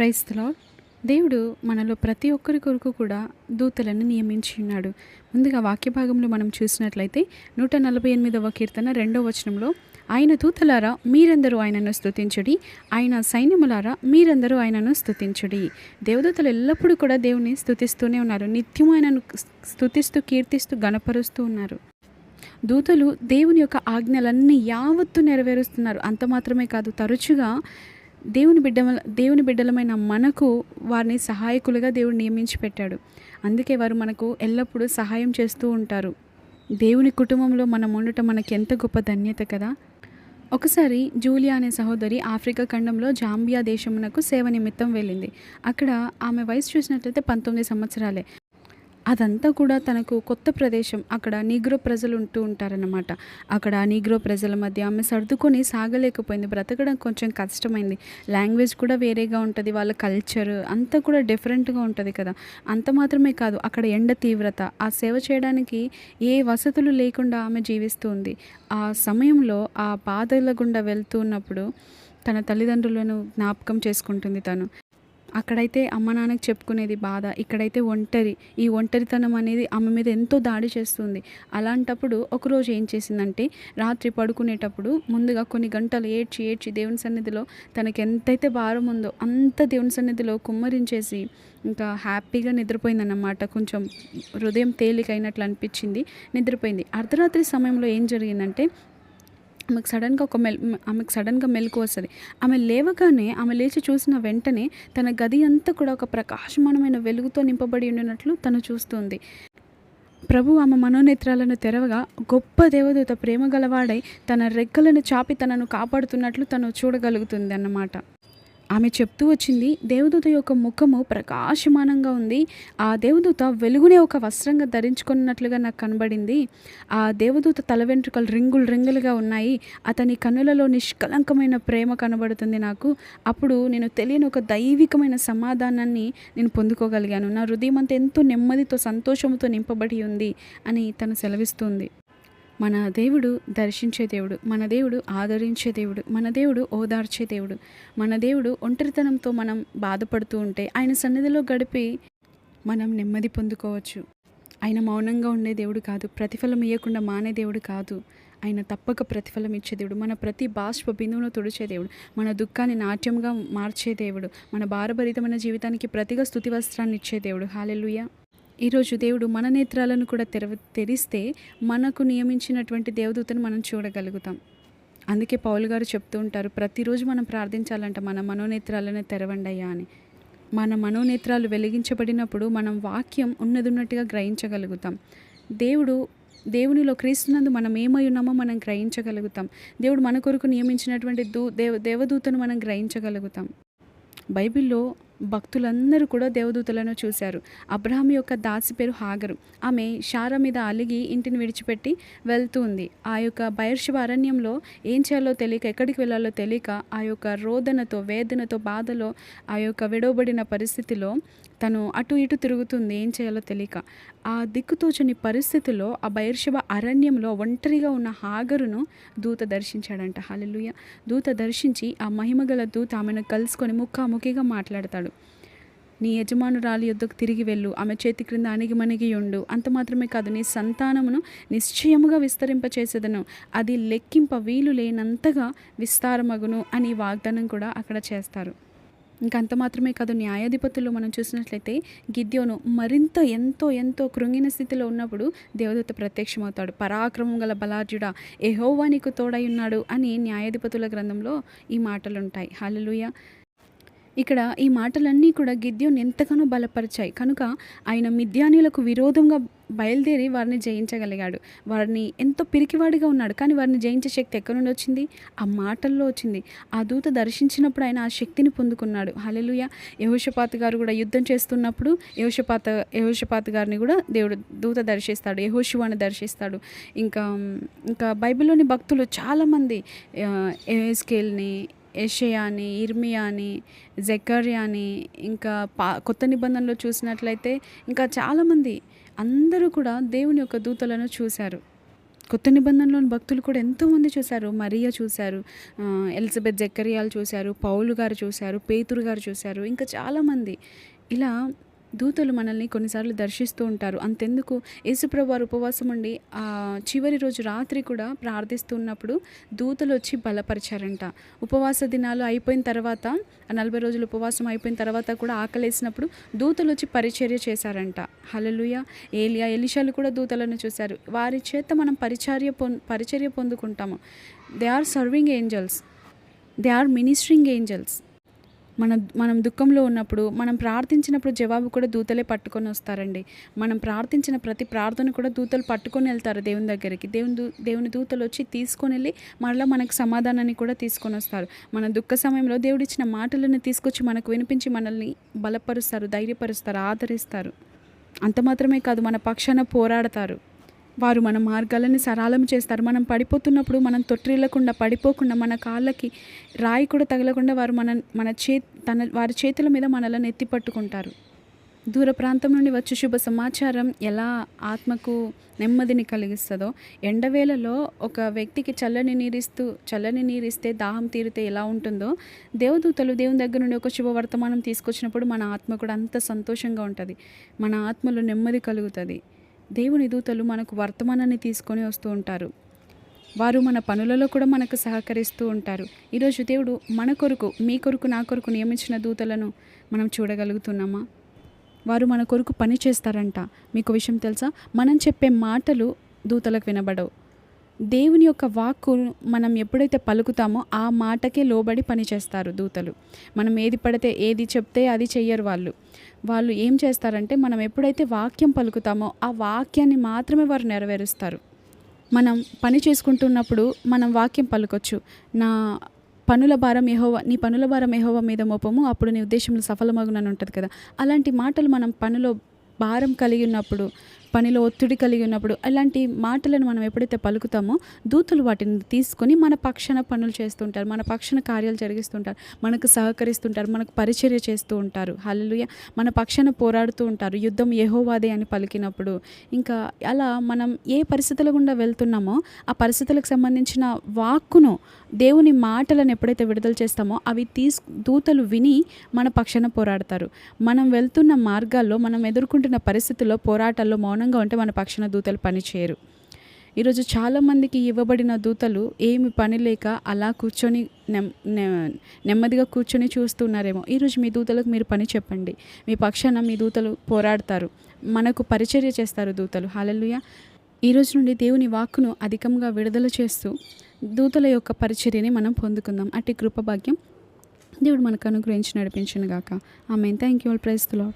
క్రైస్తలా దేవుడు మనలో ప్రతి ఒక్కరి కొరకు కూడా దూతలను నియమించి ఉన్నాడు. ముందుగా వాక్య భాగంలో మనం చూసినట్లయితే నూట నలభై ఎనిమిదవ కీర్తన రెండవ వచనంలో ఆయన దూతలారా మీరందరూ ఆయనను స్థుతించుడి ఆయన సైన్యములారా మీరందరూ ఆయనను స్తుతించుడి. దేవదూతలు ఎల్లప్పుడూ కూడా దేవుని స్థుతిస్తూనే ఉన్నారు. నిత్యం ఆయనను స్థుతిస్తూ కీర్తిస్తూ గణపరుస్తూ ఉన్నారు. దూతలు దేవుని యొక్క ఆజ్ఞలన్నీ యావత్తు నెరవేరుస్తున్నారు. అంత మాత్రమే కాదు తరచుగా దేవుని బిడ్డ దేవుని బిడ్డలమైన మనకు వారిని సహాయకులుగా దేవుడు నియమించి పెట్టాడు. అందుకే వారు మనకు ఎల్లప్పుడూ సహాయం చేస్తూ ఉంటారు. దేవుని కుటుంబంలో మనం ఉండటం మనకి ఎంత గొప్ప ధన్యత కదా! ఒకసారి జూలియా అనే సహోదరి ఆఫ్రికా ఖండంలో జాంబియా దేశమునకు సేవ నిమిత్తం వెళ్ళింది. అక్కడ ఆమె వయసు చూసినట్లయితే పంతొమ్మిది సంవత్సరాలే. అదంతా కూడా తనకు కొత్త ప్రదేశం. అక్కడ నీగ్రో ప్రజలు ఉంటూ ఉంటారన్నమాట. అక్కడ నీగ్రో ప్రజల మధ్య ఆమె సర్దుకొని సాగలేకపోయింది. బ్రతకడం కొంచెం కష్టమైంది. లాంగ్వేజ్ కూడా వేరేగా ఉంటుంది. వాళ్ళ కల్చర్ అంతా కూడా డిఫరెంట్గా ఉంటుంది కదా. అంత మాత్రమే కాదు అక్కడ ఎండ తీవ్రత ఆ సేవ చేయడానికి ఏ వసతులు లేకుండా ఆమె జీవిస్తుంది ఆ సమయంలో ఆ బాధల గుండా వెళ్తున్నప్పుడు తన తల్లిదండ్రులను జ్ఞాపకం చేసుకుంటుంది తను. అక్కడైతే అమ్మ నాన్నకి చెప్పుకునేది బాధ ఇక్కడైతే ఒంటరి. ఈ ఒంటరితనం అనేది ఆమె మీద ఎంతో దాడి చేస్తుంది. అలాంటప్పుడు ఒకరోజు ఏం చేసిందంటే రాత్రి పడుకునేటప్పుడు ముందుగా కొన్ని గంటలు ఏడ్చి ఏడ్చి దేవుని సన్నిధిలో తనకి ఎంతైతే భారం ఉందో అంత దేవుని సన్నిధిలో కుమ్మరించేసి ఇంకా హ్యాపీగా నిద్రపోయిందన్నమాట. కొంచెం హృదయం తేలికైనట్లు అనిపించింది నిద్రపోయింది. అర్ధరాత్రి సమయంలో ఏం జరిగిందంటే ఆమెకు సడన్గా ఒక మెల్ ఆమెకు సడన్గా మెలకు వస్తుంది. ఆమె లేవగానే ఆమె లేచి చూసిన వెంటనే తన గది అంతా కూడా ఒక ప్రకాశమానమైన వెలుగుతో నింపబడి ఉండినట్లు తను చూస్తుంది. ప్రభు ఆమె మనోనేత్రాలను తెరవగా గొప్ప దేవదూత ప్రేమ గలవాడై తన రెక్కలను చాపి తనను కాపాడుతున్నట్లు తను చూడగలుగుతుంది అన్నమాట ఆమె చెప్తూ వచ్చింది దేవదూత యొక్క ముఖము ప్రకాశమానంగా ఉంది. ఆ దేవదూత వెలుగునే ఒక వస్త్రంగా ధరించుకున్నట్లుగా నాకు కనబడింది. ఆ దేవదూత తల వెంట్రుకలు రింగులు రింగులుగా ఉన్నాయి. అతని కన్నులలో నిష్కలంకమైన ప్రేమ కనబడుతుంది నాకు. అప్పుడు నేను తెలియని ఒక దైవికమైన సమాధానాన్ని నేను పొందుకోగలిగాను. నా హృదయం అంతా ఎంతో నెమ్మదితో సంతోషంతో నింపబడి ఉంది అని తను సెలవిస్తుంది. మన దేవుడు దర్శించే దేవుడు మన దేవుడు ఆదరించే దేవుడు మన దేవుడు ఓదార్చే దేవుడు మన దేవుడు ఒంటరితనంతో మనం బాధపడుతూ ఉంటే ఆయన సన్నిధిలో గడిపి మనం నెమ్మది పొందుకోవచ్చు. ఆయన మౌనంగా ఉండే దేవుడు కాదు ప్రతిఫలం ఇవ్వకుండా మానే దేవుడు కాదు. ఆయన తప్పక ప్రతిఫలం ఇచ్చే దేవుడు మన ప్రతి బాష్ప బిందువును తుడిచే దేవుడు మన దుఃఖాన్ని నాట్యంగా మార్చే దేవుడు మన భారభరితమైన జీవితానికి ప్రతిగా స్థుతి వస్త్రాన్ని ఇచ్చే దేవుడు. హాలెలుయా ఈరోజు దేవుడు మన నేత్రాలను కూడా తెరవ తెరిస్తే మనకు నియమించినటువంటి దేవదూతను మనం చూడగలుగుతాం. అందుకే పౌలు గారు చెప్తూ ఉంటారు ప్రతిరోజు మనం ప్రార్థించాలంట మన మనోనేత్రాలను తెరవండి అయ్యా అని. మన మనోనేత్రాలు వెలిగించబడినప్పుడు మనం వాక్యం ఉన్నదున్నట్టుగా గ్రహించగలుగుతాం. దేవుడు దేవునిలో క్రీస్తునందు మనం ఏమై ఉన్నామో మనం గ్రహించగలుగుతాం. దేవుడు మన కొరకు నియమించినటువంటి దూ దేవ దేవదూతను మనం గ్రహించగలుగుతాం. బైబిల్లో భక్తులందరూ కూడా దేవదూతలను చూశారు. అబ్రహాం యొక్క దాసి పేరు హాగరు. ఆమె షార మీద అలిగి ఇంటిని విడిచిపెట్టి వెళ్తూ ఉంది. ఆ యొక్క బైర్షివ అరణ్యంలో ఏం చేయాలో తెలియక ఎక్కడికి వెళ్ళాలో తెలియక ఆ యొక్క రోదనతో వేదనతో బాధలో ఆ యొక్క విడవబడిన పరిస్థితిలో తను అటు ఇటు తిరుగుతుంది. ఏం చేయాలో తెలియక ఆ దిక్కుతోచని పరిస్థితిలో ఆ బైర్షివ అరణ్యంలో ఒంటరిగా ఉన్న హాగరును దూత దర్శించాడంట. హాలెలుయ దూత దర్శించి ఆ మహిమగల దూత ఆమెను కలుసుకొని ముఖాముఖిగా మాట్లాడతాడు. నీ యజమానురాలి యొద్దకు తిరిగి వెళ్ళు. ఆమె చేతి క్రింద అణిగిమణిగి ఉండు. అంత మాత్రమే కాదు నీ సంతానమును నిశ్చయముగా విస్తరింపచేసేదను. అది లెక్కింప వీలు లేనంతగా విస్తారమగును అని వాగ్దానం కూడా అక్కడ చేస్తారు. ఇంకంత అంత మాత్రమే కాదు న్యాయాధిపతులు మనం చూసినట్లయితే గిద్యోను మరింత ఎంతో ఎంతో కృంగిన స్థితిలో ఉన్నప్పుడు దేవదత్త ప్రత్యక్షమవుతాడు. పరాక్రమం గల బలార్జుడ ఎహోవా నీకు తోడై ఉన్నాడు అని న్యాయాధిపతుల గ్రంథంలో ఈ మాటలుంటాయి. ఉంటాయి ఇక్కడ ఈ మాటలన్నీ కూడా గిద్యోన్ ఎంతగానో బలపరిచాయి. కనుక ఆయన మిద్యానీలకు విరోధంగా బయలుదేరి వారిని జయించగలిగాడు. వారిని ఎంతో పిరికివాడిగా ఉన్నాడు. కానీ వారిని జయించే శక్తి ఎక్కడి నుండి వచ్చింది? ఆ మాటల్లో వచ్చింది. ఆ దూత దర్శించినప్పుడు ఆయన ఆ శక్తిని పొందుకున్నాడు. హలెలుయ యహోషపాత్ గారు కూడా యుద్ధం చేస్తున్నప్పుడు యహోషపాత యహోషపాత్ గారిని కూడా దేవుడు దూత దర్శిస్తాడు. యహోశివాని దర్శిస్తాడు. ఇంకా ఇంకా బైబిల్లోని భక్తులు చాలామంది ఎస్కేల్ని యషయాని ఇర్మియాని జకర్యాని ఇంకా పా కొత్త నిబంధనలో చూసినట్లయితే ఇంకా చాలామంది అందరూ కూడా దేవుని యొక్క దూతలను చూశారు. కొత్త నిబంధనలోని భక్తులు కూడా ఎంతోమంది చూశారు. మరియా చూశారు ఎలిజబెత్ జక్కరియాలు చూశారు పౌలు గారు చూశారు పేతురు గారు చూశారు ఇంకా చాలామంది. ఇలా దూతలు మనల్ని కొన్నిసార్లు దర్శిస్తూ ఉంటారు. అంతెందుకు? యేసుప్రభువారు ఉపవాసం ఉండి ఆ చివరి రోజు రాత్రి కూడా ప్రార్థిస్తున్నప్పుడు దూతలు వచ్చి బలపరిచారంట. ఉపవాస దినాలు అయిపోయిన తర్వాత నలభై రోజులు ఉపవాసం అయిపోయిన తర్వాత కూడా ఆకలేసినప్పుడు దూతలు వచ్చి పరిచర్య చేశారంట. హలలుయ ఏలియా! ఎలిషాలు కూడా దూతలను చూశారు. వారి చేత మనం పరిచర్య పొం పరిచర్య పొందుకుంటాము. They are serving angels. They are ministering angels. మన మనం దుఃఖంలో ఉన్నప్పుడు మనం ప్రార్థించినప్పుడు జవాబు కూడా దూతలే పట్టుకొని వస్తారండి. మనం ప్రార్థించిన ప్రతి ప్రార్థన కూడా దూతలు పట్టుకొని వెళ్తారు దేవుని దగ్గరికి. దేవుని దూ దేవుని దూతలు వచ్చి తీసుకొని వెళ్ళి మరలా మనకు సమాధానాన్ని కూడా తీసుకొని వస్తారు. మన దుఃఖ సమయంలో దేవుడిచ్చిన మాటలను తీసుకొచ్చి మనకు వినిపించి మనల్ని బలపరుస్తారు ధైర్యపరుస్తారు ఆదరిస్తారు. అంత మాత్రమే కాదు మన పక్షాన పోరాడతారు. వారు మన మార్గాలను సరళం చేస్తారు. మనం పడిపోతున్నప్పుడు మనం తొట్టిల్లకుండా పడిపోకుండా మన కాళ్ళకి రాయి కూడా తగలకుండా వారు మన మన చే తన వారి చేతుల మీద మనల్ని ఎత్తి పట్టుకుంటారు. దూర ప్రాంతం నుండి వచ్చే శుభ సమాచారం ఎలా ఆత్మకు నెమ్మదిని కలిగిస్తుందో ఎండవేళలో ఒక వ్యక్తికి చల్లని నీరిస్తూ చల్లని నీరిస్తే దాహం తీరితే ఎలా ఉంటుందో దేవదూతలు దేవుని దగ్గర నుండి ఒక శుభ వర్తమానం తీసుకొచ్చినప్పుడు మన ఆత్మ కూడా అంత సంతోషంగా ఉంటుంది. మన ఆత్మలో నెమ్మది కలుగుతుంది. దేవుని దూతలు మనకు వర్తమానాన్ని తీసుకొని వస్తూ ఉంటారు. వారు మన పనులలో కూడా మనకు సహకరిస్తూ ఉంటారు. ఈరోజు దేవుడు మన కొరకు మీ కొరకు నా కొరకు నియమించిన దూతలను మనం చూడగలుగుతున్నామా? వారు మన కొరకు పని చేస్తారంట. మీకు విషయం తెలుసా? మనం చెప్పే మాటలు దూతలకు వినబడవు. దేవుని యొక్క వాక్కు మనం ఎప్పుడైతే పలుకుతామో ఆ మాటకే లోబడి పని చేస్తారు దూతలు. మనం ఏది పడితే ఏది చెప్తే అది చెయ్యరు వాళ్ళు. వాళ్ళు ఏం చేస్తారంటే మనం ఎప్పుడైతే వాక్యం పలుకుతామో ఆ వాక్యాన్ని మాత్రమే వారు నెరవేరుస్తారు. మనం పని చేసుకుంటున్నప్పుడు మనం వాక్యం పలుకొచ్చు. నా పనుల భారం యెహోవా నీ పనుల భారం యెహోవా మీద మోపము అప్పుడు నీ ఉద్దేశంలో సఫలమగునని ఉంటుంది కదా. అలాంటి మాటలు మనం పనిలో భారం కలిగి ఉన్నప్పుడు పనిలో ఒత్తిడి కలిగి ఉన్నప్పుడు అలాంటి మాటలను మనం ఎప్పుడైతే పలుకుతామో దూతలు వాటిని తీసుకొని మన పక్షాన పనులు చేస్తుంటారు మన పక్షాన కార్యాలు జరిగిస్తుంటారు మనకు సహకరిస్తుంటారు మనకు పరిచర్య చేస్తూ ఉంటారు. హల్లుయ మన పక్షాన పోరాడుతూ ఉంటారు. యుద్ధం యహోవాదే అని పలికినప్పుడు ఇంకా అలా మనం ఏ పరిస్థితుల గుండా వెళ్తున్నామో ఆ పరిస్థితులకు సంబంధించిన వాక్కును దేవుని మాటలను ఎప్పుడైతే విడుదల చేస్తామో అవి తీస్ దూతలు విని మన పక్షాన పోరాడతారు. మనం వెళ్తున్న మార్గాల్లో మనం ఎదుర్కొంటున్న పరిస్థితుల్లో పోరాటాల్లో మౌనంగా ఉంటే మన పక్షాన దూతలు పనిచేయరు ఈరోజు చాలామందికి ఇవ్వబడిన దూతలు ఏమి పని లేక అలా కూర్చొని నెమ్ నె- నెమ్మదిగా కూర్చొని చూస్తున్నారేమో. ఈరోజు మీ దూతలకు మీరు పని చెప్పండి. మీ పక్షాన మీ దూతలు పోరాడతారు. మనకు పరిచర్య చేస్తారు దూతలు. హాలలుయ ఈ రోజు నుండి దేవుని వాక్కును అధికంగా విడుదల చేస్తూ దూతల యొక్క పరిచర్యని మనం పొందుకుందాం. అట్టి కృపభాగ్యం దేవుడు మనకు అనుగ్రహించి నడిపించిన గాక. ఆమె thank you all praise lord